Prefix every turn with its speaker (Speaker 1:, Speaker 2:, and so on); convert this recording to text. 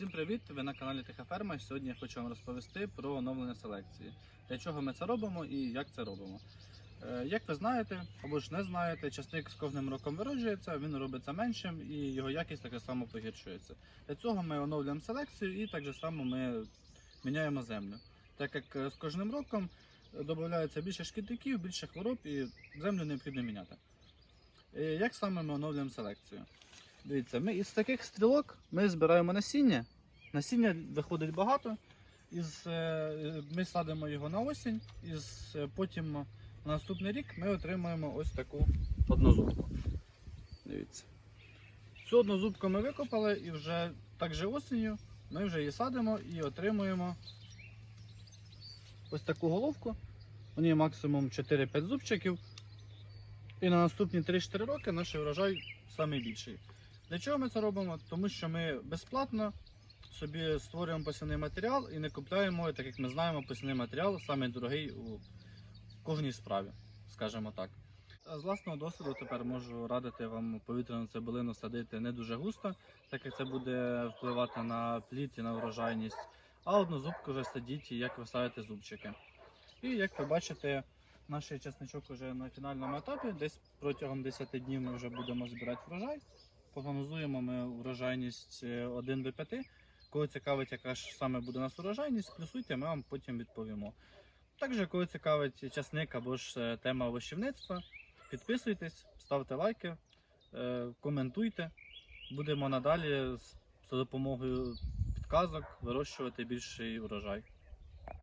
Speaker 1: Всім привіт! Ви на каналі Тиха Ферма. Сьогодні я хочу вам розповісти про оновлення селекції. Для чого ми це робимо і як це робимо. Е, Як ви знаєте або ж не знаєте, часник з кожним роком вироджується, він робиться меншим і його якість так само погіршується. Для цього ми оновлюємо селекцію і так само ми міняємо землю. Так як е, з кожним роком додається більше шкідників, більше хвороб і землю необхідно міняти. Е, Як саме ми оновлюємо селекцію? Дивіться, ми із таких стрілок ми збираємо насіння. Насіння виходить багато. Із, е, ми садимо його на осінь, і е, потім на наступний рік ми отримуємо ось таку однозубку. Дивіться. Цю однозубку ми викопали і вже також осінню ми вже її садимо і отримуємо ось таку головку. У ній максимум 4-5 зубчиків. І на наступні 3-4 роки наш врожай найбільший. Для чого ми це робимо? Тому що ми безплатно собі створюємо посівний матеріал і не купляємо, так як ми знаємо, посівний матеріал самий дорогий у кожній справі, скажімо так. З власного досвіду тепер можу радити вам повітряну цибулину садити не дуже густо, так як це буде впливати на плід і на врожайність. А однозубку вже садіть, як ви садите зубчики. І як ви бачите, наш чесничок вже на фінальному етапі. Десь протягом 10 днів ми вже будемо збирати врожай. Прогнозуємо ми врожайність е, 1 до 5. Коли цікавить, яка ж саме буде у нас врожайність, плюсуйте, ми вам потім відповімо. Також, коли цікавить часник або ж е, тема овощівництва, підписуйтесь, ставте лайки, е, коментуйте. Будемо надалі за допомогою підказок вирощувати більший урожай.